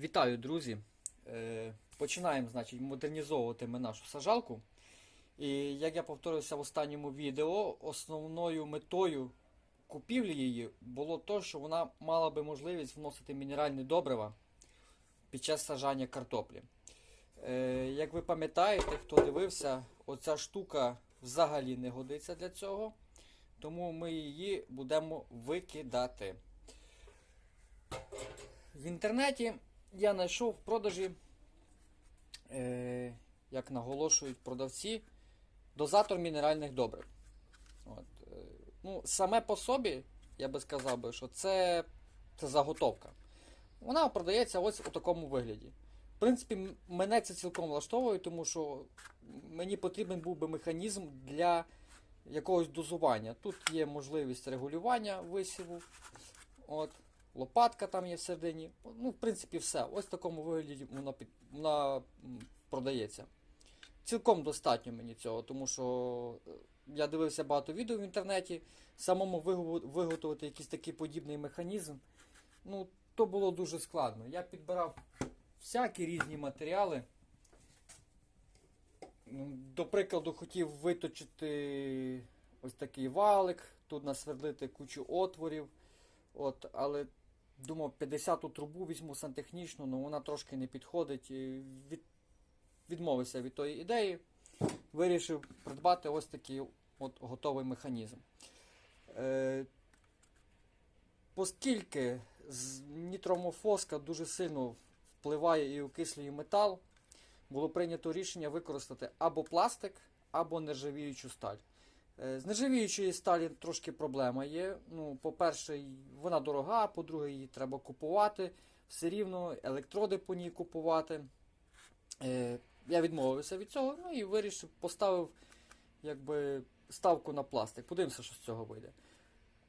Вітаю, друзі! Е, Починаємо значить, модернізовувати ми нашу сажалку. І як я повторився в останньому відео, основною метою купівлі її було то, що вона мала би можливість вносити мінеральні добрива під час сажання картоплі. Е, Як ви пам'ятаєте, хто дивився, оця штука взагалі не годиться для цього, тому ми її будемо викидати. В інтернеті я знайшов в продажі, е, як наголошують продавці, дозатор мінеральних добрив. От, е, ну, саме по собі, я би сказав би, що це, це заготовка. Вона продається ось у такому вигляді. В принципі, мене це цілком влаштовує, тому що мені потрібен був би механізм для якогось дозування. Тут є можливість регулювання висіву. От, лопатка там є всередині. Ну, в принципі, все. Ось в такому вигляді вона, під, вона продається. Цілком достатньо мені цього, тому що е, я дивився багато відео в інтернеті. Самому виготовити якийсь такий подібний механізм. Ну, то було дуже складно. Я підбирав всякі різні матеріали. До прикладу, хотів виточити ось такий валик, тут насвердлити кучу отворів. От, але думав, 50-ту трубу візьму сантехнічну, але вона трошки не підходить. Від, відмовився від тої ідеї. Вирішив придбати ось такий от готовий механізм. Е, оскільки нітромофоска дуже сильно впливає і окислює метал, було прийнято рішення використати або пластик, або нержавіючу сталь. Е, З нержавіючої сталі трошки проблема є. Ну, по-перше, вона дорога, по-друге, її треба купувати. Все рівно електроди по ній купувати. Е, Я відмовився від цього, ну і вирішив, поставив якби, ставку на пластик. Подивимося, що з цього вийде.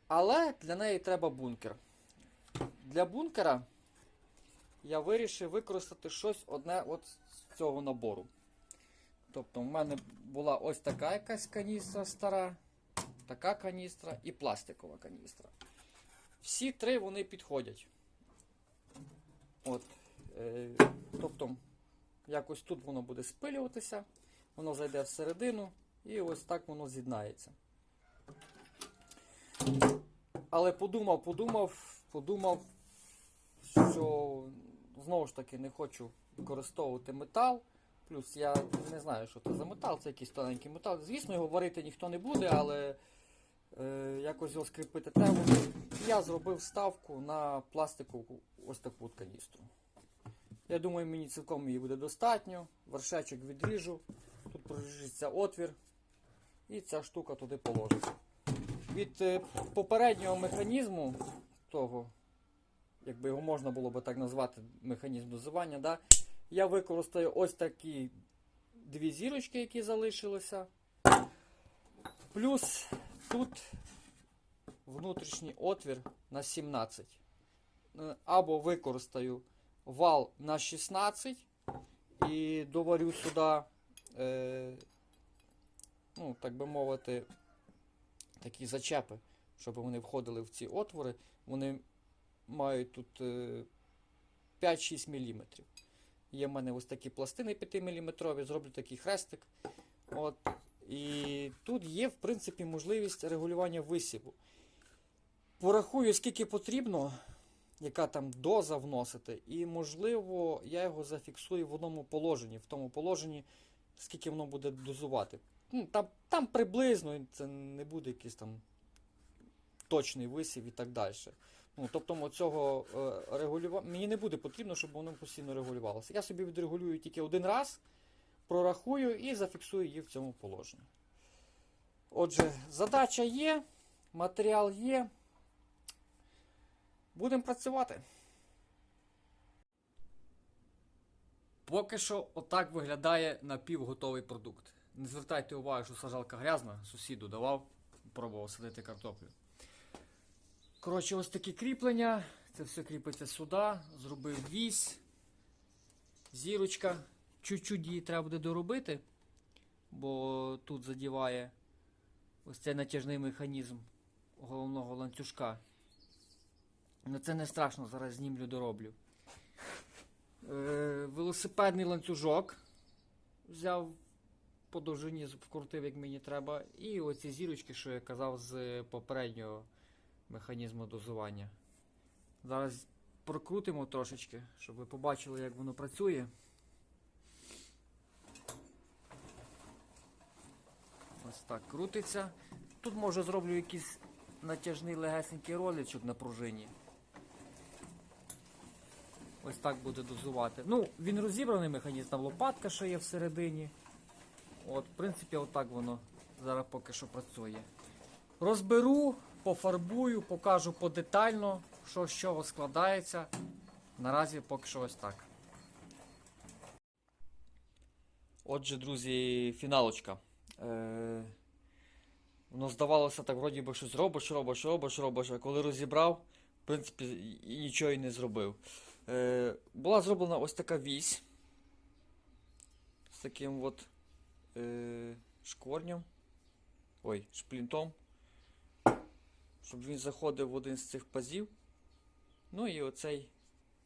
Але для неї треба бункер. Для бункера я вирішив використати щось одне от з цього набору. Тобто в мене була ось така якась каністра стара, така каністра і пластикова каністра. Всі три вони підходять. От, е, тобто, якось тут воно буде спилюватися, воно зайде всередину і ось так воно з'єднається. Але подумав, подумав, подумав, що знову ж таки не хочу використовувати метал. Плюс я не знаю, що це за метал, це якийсь тоненький метал. Звісно, його варити ніхто не буде, але е, якось його скріпити треба. Я зробив ставку на пластикову ось таку от каністру. Я думаю, мені цілком її буде достатньо. Вершечок відріжу, тут проріжеться отвір, і ця штука туди положиться. Від е, попереднього механізму, того, якби його можна було би так назвати, механізм дозування, да, я використаю ось такі дві зірочки, які залишилися. Плюс тут внутрішній отвір на 17. Е, Або використаю вал на 16 і доварю сюди, е, ну, так би мовити, такі зачепи, щоб вони входили в ці отвори. Вони мають тут е, 5-6 мм. Є в мене ось такі пластини 5 мм, зроблю такий хрестик. От. І тут є, в принципі, можливість регулювання висіву. Порахую, скільки потрібно, яка там доза вносити, і, можливо, я його зафіксую в одному положенні, в тому положенні, скільки воно буде дозувати. Ну, там, там приблизно це не буде якийсь там точний висів і так далі. Ну, тобто цього е, регулювання мені не буде потрібно, щоб воно постійно регулювалося. Я собі відрегулюю тільки один раз, прорахую і зафіксую її в цьому положенні. Отже, задача є, матеріал є. Будемо працювати. Поки що отак виглядає напівготовий продукт. Не звертайте увагу, що сажалка грязна, сусіду давав, пробував садити картоплю. Коротше, ось такі кріплення. Це все кріпиться сюди. Зробив вісь. Зірочка. Чуть-чуть її треба буде доробити, бо тут задіває ось цей натяжний механізм головного ланцюжка. Ну це не страшно, зараз знімлю дороблю. Е, велосипедний ланцюжок. Взяв по довжині, вкрутив, як мені треба. І оці зірочки, що я казав з попереднього механізму дозування. Зараз прокрутимо трошечки, щоб ви побачили, як воно працює. Ось так крутиться. Тут може зроблю якийсь натяжний легесенький роличок на пружині. Ось так буде дозувати. Ну, він розібраний механізм, там лопатка ще є всередині. От, в принципі, отак воно зараз поки що працює. Розберу, пофарбую, покажу подетально, що з чого складається. Наразі поки що ось так. Отже, друзі, фіналочка. Е, воно здавалося так, вроді би щось робиш, робиш, робиш, робиш, а коли розібрав, в принципі, і нічого і не зробив. Е, була зроблена ось така вісь з таким от е, шкворнем, ой, шплінтом, щоб він заходив в один з цих пазів. Ну і оцей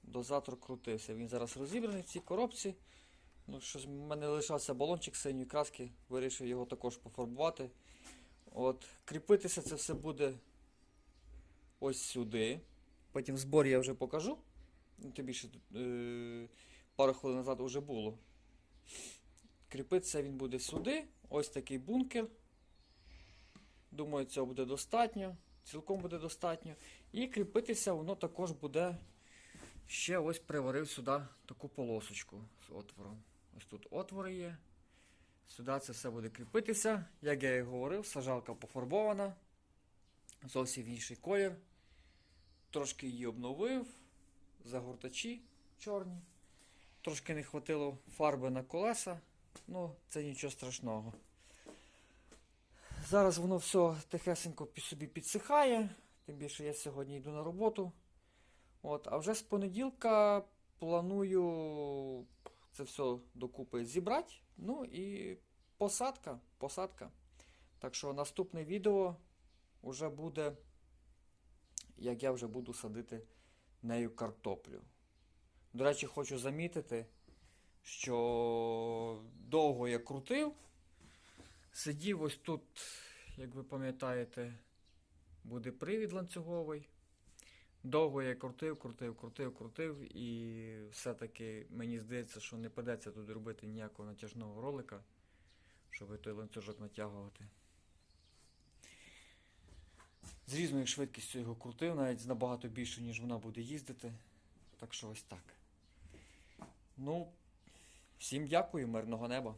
дозатор крутився. Він зараз розібраний в цій коробці. Ну, щось в мене лишався балончик синьої краски, вирішив його також пофарбувати. От, кріпитися це все буде ось сюди. Потім в зборі я вже покажу. Ну, Тобі ще е, пару хвилин назад вже було. Кріпитися він буде сюди. Ось такий бункер. Думаю, цього буде достатньо. Цілком буде достатньо. І кріпитися воно також буде. Ще ось приварив сюди таку полосочку з отвором. Ось тут отвори є. Сюди це все буде кріпитися. Як я і говорив, сажалка пофарбована. Зовсім інший колір. Трошки її обновив. Загортачі чорні. Трошки не хватило фарби на колеса. Ну, це нічого страшного. Зараз воно все тихесенько собі підсихає. Тим більше я сьогодні йду на роботу. От, а вже з понеділка планую це все докупи зібрати. Ну і посадка. посадка. Так що наступне відео вже буде, як я вже буду садити нею картоплю. До речі, хочу замітити, що довго я крутив. Сидів ось тут, як ви пам'ятаєте, буде привід ланцюговий. Довго я крутив, крутив, крутив, крутив, і все-таки мені здається, що не придеться тут робити ніякого натяжного ролика, щоб той ланцюжок натягувати. З різною швидкістю його крутив, навіть набагато більше, ніж вона буде їздити. Так що ось так. Ну, всім дякую, мирного неба.